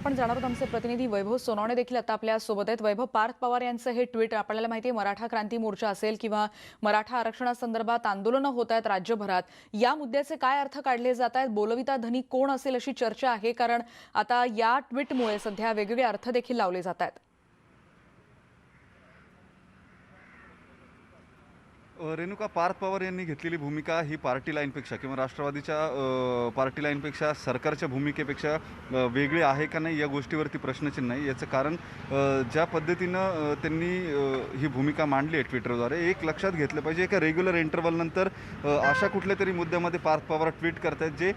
आपण जाणार आहोत आमचे प्रतिनिधी वैभव सोनवणे देखील आता आपल्यासोबत आहेत. वैभव पार्थ पवार यांचं हे ट्विट आपल्याला माहिती आहे मराठा क्रांती मोर्चा असेल किंवा मराठा आरक्षणासंदर्भात आंदोलनं होत आहेत राज्यभरात या मुद्द्याचे काय अर्थ काढले जात आहेत? बोलविता धनी कोण असेल अशी चर्चा आहे कारण आता या ट्विटमुळे सध्या वेगवेगळे अर्थ देखील लावले जात आहेत. रेणुका पार्थ पवार यांनी घेतलेली भूमिका ही पार्टी लाईनपेक्षा किंवा राष्ट्रवादीच्या पार्टी लाईनपेक्षा सरकारच्या भूमिकेपेक्षा वेगळी आहे का नाही या गोष्टीवरती प्रश्नचिन्ह आहे याचं कारण ज्या पद्धतीनं त्यांनी ही भूमिका मांडली आहे ट्विटरद्वारे एक लक्षात घेतलं पाहिजे. एका रेग्युलर इंटरव्हलनंतर अशा कुठल्या तरी मुद्द्यामध्ये पार्थ पवार ट्विट करतायत जे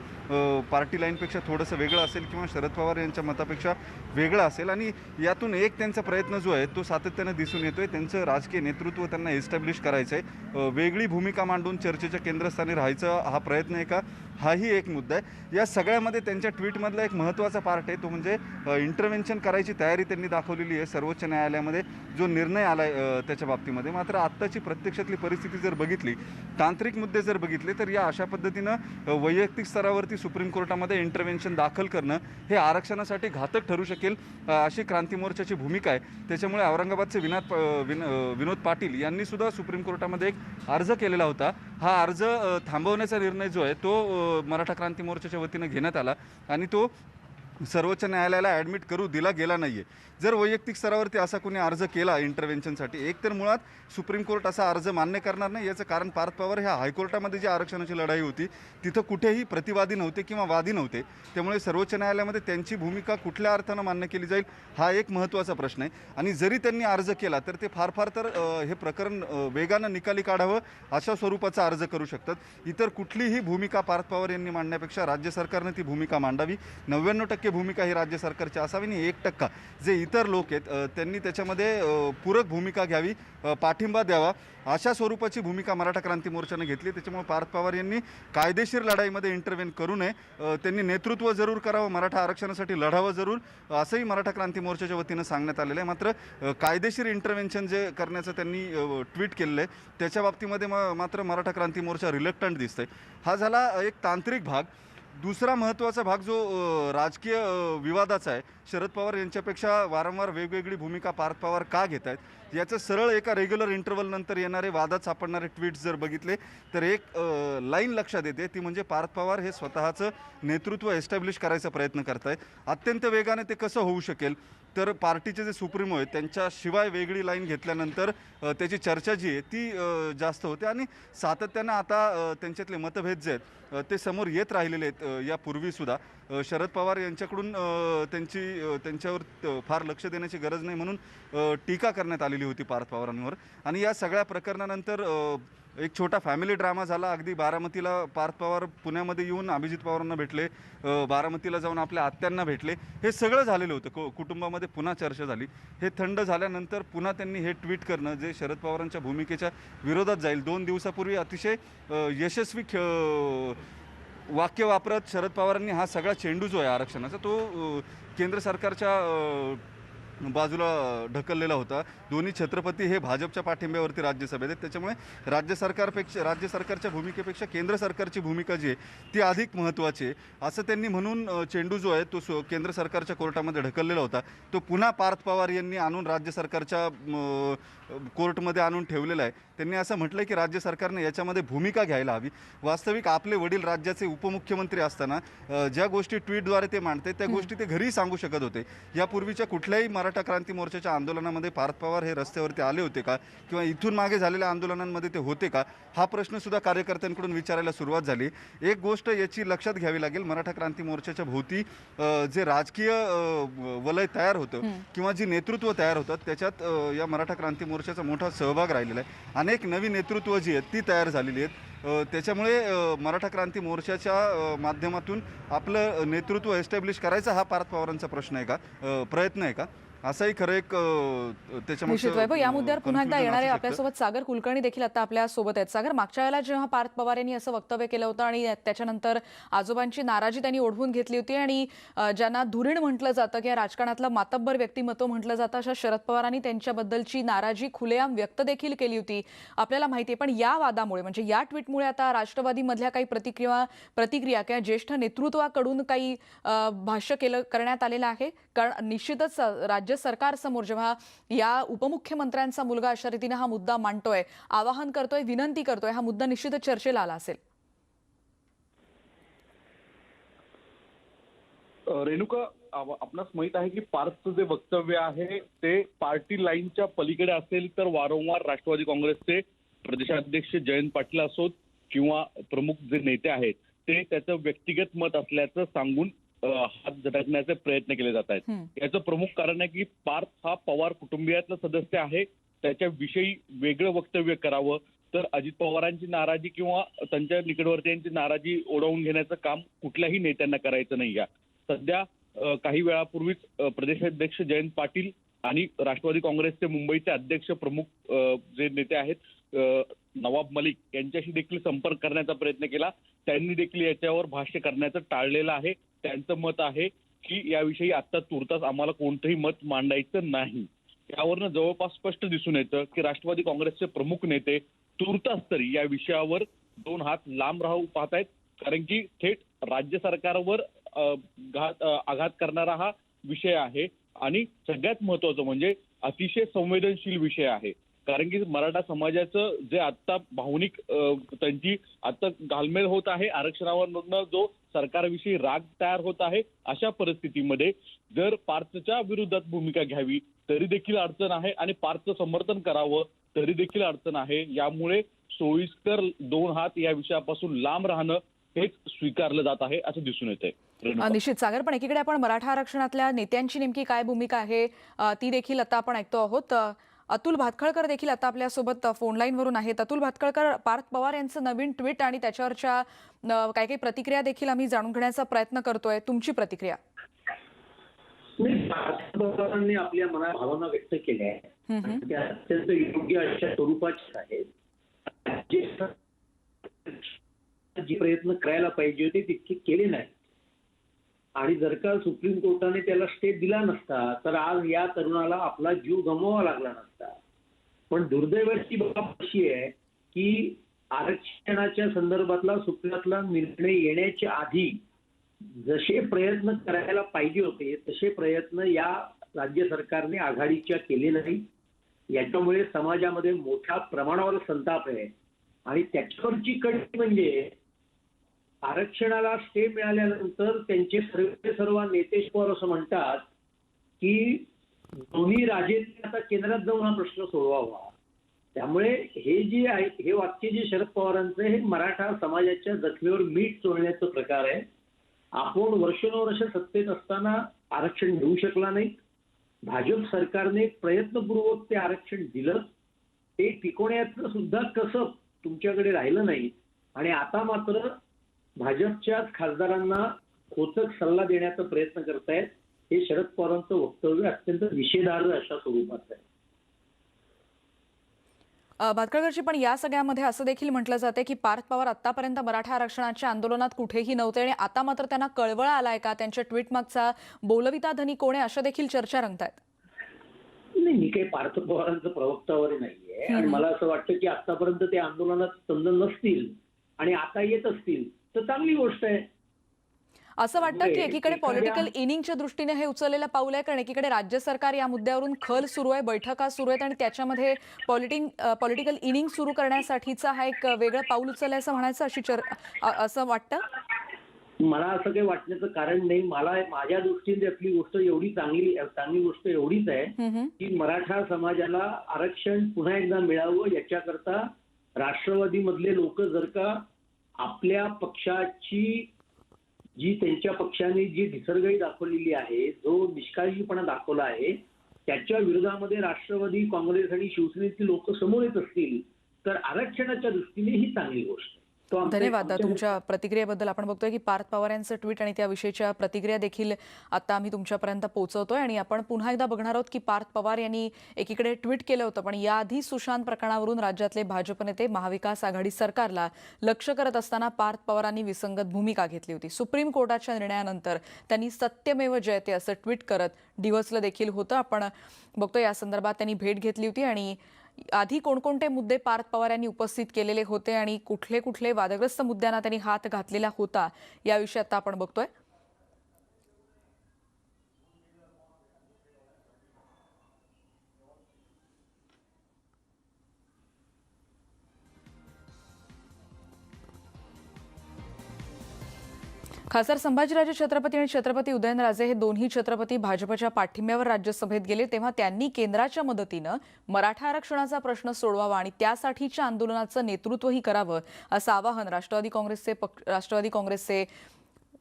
पार्टी लाईनपेक्षा थोडंसं वेगळं असेल किंवा शरद पवार यांच्या मतापेक्षा वेगळं असेल आणि यातून एक त्यांचा प्रयत्न जो आहे तो सातत्यानं दिसून येतोय. त्यांचं राजकीय नेतृत्व त्यांना एस्टॅब्लिश करायचं आहे वेगळी भूमिका मांडून चर्चेच्या केंद्रस्थानी राहायचं हा प्रयत्न आहे का? हाही एक मुद्दा आहे. या सगळ्यामध्ये त्यांच्या ट्विटमधला एक महत्त्वाचा पार्ट आहे. तो म्हणजे इंटरव्हेन्शन करायची तयारी त्यांनी दाखवलेली आहे सर्वोच्च न्यायालयामध्ये. जो निर्णय आला आहे त्याच्या बाबतीमध्ये. मात्र आत्ताची प्रत्यक्षातली परिस्थिती जर बघितली तांत्रिक मुद्दे जर बघितले तर या अशा पद्धतीनं वैयक्तिक स्तरावरती सुप्रीम कोर्टामध्ये इंटरव्हेन्शन दाखल करणं हे आरक्षणासाठी घातक ठरू शकेल अशी क्रांती मोर्चाची भूमिका आहे. त्याच्यामुळे औरंगाबादचे विनाद विन विनोद पाटील यांनी सुद्धा सुप्रीम कोर्टामध्ये एक अर्ज केलेला होता. हा अर्ज थांबवण्याचा निर्णय जो आहे तो मराठा क्रांती मोर्चाच्या वतीनं घेण्यात आला आणि तो सर्वोच्च न्यायालयाला ॲडमिट करू दिला गेला नाही आहे जर वैयक्तिक स्तरावरती असा कोणी अर्ज केला इंटरव्हेन्शनसाठी एक तर मुळात सुप्रीम कोर्ट असा अर्ज मान्य करणार नाही याचं कारण पार्थ पवार ह्या हायकोर्टामध्ये जी आरक्षणाची लढाई होती तिथं कुठेही प्रतिवादी नव्हते किंवा वादी नव्हते. त्यामुळे सर्वोच्च न्यायालयामध्ये त्यांची भूमिका कुठल्या अर्थानं मान्य केली जाईल हा एक महत्त्वाचा प्रश्न आहे. आणि जरी त्यांनी अर्ज केला तर ते फार फार तर हे प्रकरण वेगानं निकाली काढावं अशा स्वरूपाचा अर्ज करू शकतात. इतर कुठलीही भूमिका पार्थ पवार यांनी मांडण्यापेक्षा राज्य सरकारनं ती भूमिका मांडावी. नव्याण्णव टक्के भूमिका ही राज्य सरकारची असावी आणि एक टक्का. जे इतर लोक आहेत त्यांनी त्याच्यामध्ये पूरक भूमिका घ्यावी पाठिंबा द्यावा. अशा स्वरूपाची भूमिका मराठा क्रांती मोर्चानं घेतली. त्याच्यामुळे पार्थ पवार यांनी कायदेशीर लढाईमध्ये इंटरव्हेन करू नये. त्यांनी नेतृत्व जरूर करावं मराठा आरक्षणासाठी लढावं जरूर. असंही मराठा क्रांती मोर्चाच्या वतीनं सांगण्यात आलेलं आहे. मात्र कायदेशीर इंटरव्हेन्शन जे करण्याचं त्यांनी ट्विट केलेलं आहे त्याच्या बाबतीमध्ये मात्र मराठा क्रांती मोर्चा रिलक्टंट दिसतंय. हा झाला एक तांत्रिक भाग. दुसरा महत्त्वाचा भाग जो राजकीय विवादाचा आहे शरद पवार यांच्यापेक्षा वारंवार वेगवेगळी भूमिका पार्थ पवार का घेत आहेत? याचं सरळ एका रेग्युलर इंटरवलनंतर येणारे वादात सापडणारे ट्विट्स जर बघितले तर एक लाईन लक्षात येते. ती म्हणजे पार्थ पवार हे स्वतःचं नेतृत्व एस्टॅब्लिश करायचा प्रयत्न करत आहेत अत्यंत वेगाने ते कसं होऊ शकेल? तर पार्टीचे जे सुप्रीमो आहेत त्यांच्याशिवाय वेगळी लाईन घेतल्यानंतर त्याची चर्चा जी आहे ती जास्त होते. आणि सातत्यानं आता त्यांच्यातले मतभेद जे आहेत ते समोर येत राहिलेले आहेत यापूर्वीसुद्धा शरद पवार यांच्याकडून त्यांची त्यांच्यावर फार लक्ष देण्याची गरज नाही म्हणून टीका करण्यात आलेली होती पार्थ पवारांवर. आणि या सगळ्या प्रकरणानंतर एक छोटा फॅमिली ड्रामा झाला. अगदी बारामतीला पार्थ पवार पुण्यामध्ये येऊन अभिजित पवारांना भेटले. बारामतीला जाऊन आपल्या आत्यांना भेटले. हे सगळं झालेलं होतं. कु कुटुंबामध्ये पुन्हा चर्चा झाली. हे थंड झाल्यानंतर पुन्हा त्यांनी हे ट्विट करणं जे शरद पवारांच्या भूमिकेच्या विरोधात जाईल. दोन दिवसापूर्वी अतिशय यशस्वी खेळ वाक्य वापरत शरद पवारांनी हा सगळा चेंडू जो आहे आरक्षणाचा. तो केंद्र सरकारच्या बाजूला ढकललेला होता. दोन्ही छत्रपती हे भाजपच्या पाठिंब्यावरती राज्यसभेत आहेत. त्याच्यामुळे राज्य सरकारपेक्षा राज्य सरकारच्या भूमिकेपेक्षा केंद्र सरकारची भूमिका जी आहे ती अधिक महत्त्वाची आहे. असं त्यांनी म्हणून चेंडू जो आहे तो सो केंद्र सरकारच्या कोर्टामध्ये ढकललेला होता. तो पुन्हा पार्थ पवार यांनी आणून राज्य सरकारच्या कोर्टमध्ये आणून ठेवलेला आहे. त्यांनी असं म्हटलं की राज्य सरकारने याच्यामध्ये भूमिका घ्यायला हवी. वास्तविक आपले वडील राज्याचे उपमुख्यमंत्री असताना ज्या गोष्टी ट्विटद्वारे ते मांडते त्या गोष्टी ते घरीही सांगू शकत होते. यापूर्वीच्या कुठल्याही मराठा क्रांती मोर्चाच्या आंदोलनामध्ये पार्थ पवार हे रस्त्यावरती आले होते का? किंवा इथून मागे झालेल्या आंदोलनांमध्ये ते होते का? हा प्रश्न सुद्धा कार्यकर्त्यांकडून विचारायला सुरुवात झाली. एक गोष्ट याची लक्षात घ्यावी लागेल. मराठा क्रांती मोर्चाच्या भोवती जे राजकीय वलय तयार होतं किंवा जी नेतृत्व तयार होतात त्याच्यात या मराठा क्रांती मोर्चाचा मोठा सहभाग राहिलेला आहे. अनेक नवी नेतृत्व जी आहेत ती तयार झालेली आहेत. त्याच्यामुळे मराठा क्रांती मोर्चाच्या माध्यमातून आपलं नेतृत्व एस्टॅब्लिश करायचा हा पार्थ पवारांचा प्रश्न आहे का? प्रयत्न आहे का? असंही खरं एक वैभव. या मुद्द्यावर पुन्हा एकदा येणारे. आपल्यासोबत सागर कुलकर्णी देखील आता आपल्यासोबत आहेत. सागर मागच्या वेळेला जेव्हा पार्थ पवार यांनी असं वक्तव्य केलं होतं आणि त्याच्यानंतर आजोबांची नाराजी त्यांनी ओढवून घेतली होती आणि ज्यांना धुरीण म्हटलं जातं किंवा राजकारणातलं मातब्बर व्यक्तिमत्व म्हटलं जातं अशा शरद पवारांनी त्यांच्याबद्दलची नाराजी खुलेआम व्यक्त देखील केली होती. आपल्याला माहिती आहे पण या वादामुळे म्हणजे या ट्विटमुळे आता राष्ट्रवादीमधल्या काही प्रतिक्रिया प्रतिक्रिया किंवा ज्येष्ठ नेतृत्वाकडून काही भाष्य केलं करण्यात आलेलं आहे. कारण निश्चितच अ, राज्य सरकारसमोर जेव्हा या उपमुख्यमंत्र्यांचा मुलगा अशा रीतीने हा मुद्दा मांडतोय आवाहन करतोय विनंती करतोय हा मुद्दा निश्चितच चर्चेला आला असेल. रेणुका आपणास माहीत आहे की पार्थचं जे वक्तव्य आहे ते पार्टी लाईनच्या पलीकडे असेल तर वारंवार राष्ट्रवादी काँग्रेसचे प्रदेशाध्यक्ष जयंत पाटील असोत किंवा प्रमुख जे नेते आहेत ते त्याचं व्यक्तिगत मत असल्याचं सांगून हात झटकण्याचे प्रयत्न केले जात आहेत. याचं प्रमुख कारण आहे की पार्थ हा पवार कुटुंबियातला सदस्य आहे. त्याच्याविषयी वेगळं वक्तव्य करावं. तर अजित पवारांची नाराजी किंवा त्यांच्या निकटवर्तीयांची नाराजी ओढवून घेण्याचं काम कुठल्याही नेत्यांना करायचं नाही या सध्या काही वेळापूर्वीच प्रदेशाध्यक्ष जयंत पाटील आणि राष्ट्रवादी काँग्रेसचे मुंबईचे अध्यक्ष प्रमुख जे नेते आहेत नवाब मलिक यांच्याशी देखील संपर्क करण्याचा प्रयत्न केला. त्यांनी देखील याच्यावर भाष्य करण्याचं टाळलेलं आहे. त्यांचं मत आहे की याविषयी आता तुर्तास आम्हाला कोणतंही मत मांडायचं नाही. यावरनं जवळपास स्पष्ट दिसून येतं की राष्ट्रवादी काँग्रेसचे प्रमुख नेते तुर्तास तरी या विषयावर दोन हात लांब राहू पाहत आहेत कारण की थेट राज्य सरकारवर घात आघात करणारा हा विषय आहे. आणि सगळ्यात महत्वाचं म्हणजे अतिशय संवेदनशील विषय आहे. कारण की मराठा समाजाचं जे आता भावनिक त्यांची आता घालमेल होत आहे आरक्षणावर जो सरकारविषयी राग तयार होत आहे अशा परिस्थितीमध्ये जर पार्थच्या विरोधात भूमिका घ्यावी तरी देखील अडचण आहे आणि पार्थचं समर्थन करावं तरी देखील अडचण आहे. यामुळे सोयीस्कर दोन हात या विषयापासून लांब राहणं हेच स्वीकारलं जात आहे असं दिसून येतंय. निश्चित सागर पण एकीकडे आपण मराठा आरक्षणातल्या नेत्यांची नेमकी काय भूमिका आहे ती देखील आता आपण ऐकतो आहोत. अतुल भातखळकर देखील आता आपल्यासोबत फोन लाईनवरून आहेत. अतुल भातखळकर पार्थ पवार यांचं नवीन ट्विट आणि त्याच्यावरच्या काही काही प्रतिक्रिया देखील आम्ही जाणून घेण्याचा प्रयत्न करतोय. तुमची प्रतिक्रिया? पवारांनी आपल्या मनात भावना व्यक्त केल्या आहेत. त्या अत्यंत योग्य अशा स्वरूपाच्या आहेत. जे प्रयत्न करायला पाहिजे होते तितके केले नाही आणि जर का सुप्रीम कोर्टाने त्याला स्टे दिला नसता तर आज या तरुणाला आपला जीव गमवावा लागला नसता. पण दुर्दैवाची बाब अशी आहे की आरक्षणाच्या संदर्भातला सुप्रीमातला निर्णय येण्याच्या आधी जसे प्रयत्न करायला पाहिजे होते तसे प्रयत्न या राज्य सरकारने आघाडीच्या केले नाही. याच्यामुळे समाजामध्ये मोठ्या प्रमाणावर संताप आहे. आणि त्याच्यावरची कडी म्हणजे आरक्षणाला स्टे मिळाल्यानंतर त्यांचे सर्व सर्व नेतेश पवार असं म्हणतात की दोन्ही राजेंनी आता केंद्रात जाऊन हा प्रश्न सोडवावा. त्यामुळे हे जे आहे हे वाक्य जे शरद पवारांचं हे मराठा समाजाच्या जखमेवर मीठ चोळण्याचा प्रकार आहे. आपण वर्षानुवर्ष सत्तेत असताना आरक्षण घेऊ शकला नाही. भाजप सरकारने प्रयत्नपूर्वक ते आरक्षण दिलं. ते टिकवण्याचं सुद्धा कसं तुमच्याकडे राहिलं नाही. आणि आता मात्र भाजपच्याच खासदारांना खोचक सल्ला देण्याचा प्रयत्न करतायत हे शरद पवारांचं वक्तव्य अत्यंत निषेधार्ह अशा स्वरूपाचं आहे. अ, भातखळकरजी पण या सगळ्यामध्ये असं देखील म्हटलं जाते की पार्थ पवार आतापर्यंत मराठा आरक्षणाच्या आंदोलनात कुठेही नव्हते आणि आता मात्र त्यांना कळवळा आलाय का? त्यांच्या ट्विट मागचा बोलविता धनी कोण आहे? अशा देखील चर्चा रंगतायत. नाही मी काही पार्थ पवारांचं प्रवक्ता वगैरे नाहीये आणि. मला असं वाटतं की आतापर्यंत ते आंदोलनात समजा नसतील आणि आता येत असतील तर चांगली गोष्ट आहे. असं वाटतं की त्यामुळे एकीकडे पॉलिटिकल इनिंगच्या दृष्टीने हे उचललेलं पाऊल आहे कारण एकीकडे राज्य सरकार या मुद्द्यावरून खल सुरू आहे बैठका सुरू आहेत आणि त्याच्यामध्ये पॉलिटिंग पॉलिटिकल इनिंग सुरू करण्यासाठीचा हा एक वेगळं पाऊल उचललंय असं म्हणायचं अशी चर असं वाटतं? मला असं काही वाटण्याचं कारण नाही. मला माझ्या दृष्टीने त्यातली गोष्ट एवढी चांगली चांगली गोष्ट एवढीच आहे. की मराठा समाजाला आरक्षण पुन्हा एकदा मिळावं याच्याकरता राष्ट्रवादीमधले लोक जर का आपल्या पक्षाची जी त्यांच्या पक्षाने जी निसर्गही दाखवलेली आहे जो निष्काळजीपणा दाखवला आहे त्याच्या विरोधामध्ये राष्ट्रवादी काँग्रेस आणि शिवसेनेची लोक समोर येत असतील तर आरक्षणाच्या दृष्टीने ही चांगली गोष्ट आहे. धन्यवाद तुमच्या प्रतिक्रियेबद्दल. आपण बघतोय की पार्थ पवार यांचं ट्विट आणि त्याविषयीच्या प्रतिक्रिया देखील आता आम्ही तुमच्यापर्यंत पोहोचवतोय आणि आपण पुन्हा एकदा बघणार आहोत की पार्थ पवार यांनी एकीकडे ट्विट केलं होतं पण याआधी सुशांत प्रकरणावरून राज्यातले भाजप नेते महाविकास आघाडी सरकारला लक्ष करत असताना पार्थ पवारांनी विसंगत भूमिका घेतली होती. सुप्रीम कोर्टाच्या निर्णयानंतर त्यांनी सत्यमेव जयते असं ट्विट करत डिवचलं देखील होतं. आपण बघतो या संदर्भात त्यांनी भेट घेतली होती आणि आधी कोणकोणते मुद्दे पार्थ पवार यांनी उपस्थित केलेले होते आणि कुठले कुठले वादग्रस्त मुद्द्यांना त्यांनी हात घातलेला होता याविषयी आता आपण बघतोय. खासदार संभाजीराजे छत्रपती आणि छत्रपती उदयनराजे हे दोन्ही छत्रपती भाजपच्या पाठिंब्यावर राज्यसभेत गेले तेव्हा त्यांनी केंद्राच्या मदतीनं मराठा आरक्षणाचा प्रश्न सोडवावा आणि त्यासाठीच्या आंदोलनाचं नेतृत्वही करावं असं आवाहन राष्ट्रवादी काँग्रेसचे पक्ष राष्ट्रवादी काँग्रेसचे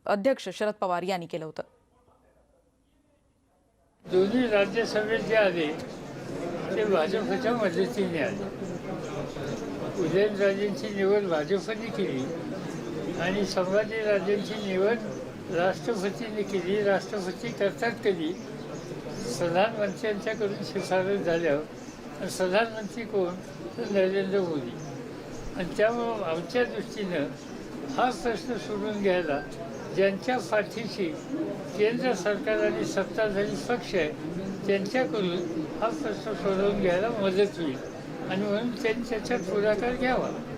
अध्यक्ष शरद पवार यांनी केलं होतं. दोन्ही राज्यसभेत जे आले ते भाजपच्या मदतीने आले. उदयनराजेंची निवड भाजपने केली. आणि संभाजीराजेंची निवड राष्ट्रपतीने केली राष्ट्रपती करतात कधी? प्रधानमंत्र्यांच्याकडून शिफारस झाल्यावर. आणि प्रधानमंत्री कोण? तर नरेंद्र मोदी. आणि त्यामुळं आमच्या दृष्टीनं हा प्रश्न सोडून घ्यायला ज्यांच्या पाठीशी केंद्र सरकार आणि सत्ताधारी पक्ष आहे त्यांच्याकडून हा प्रश्न सोडवून घ्यायला मदत होईल. आणि म्हणून त्यांनी त्याचा पुढाकार घ्यावा.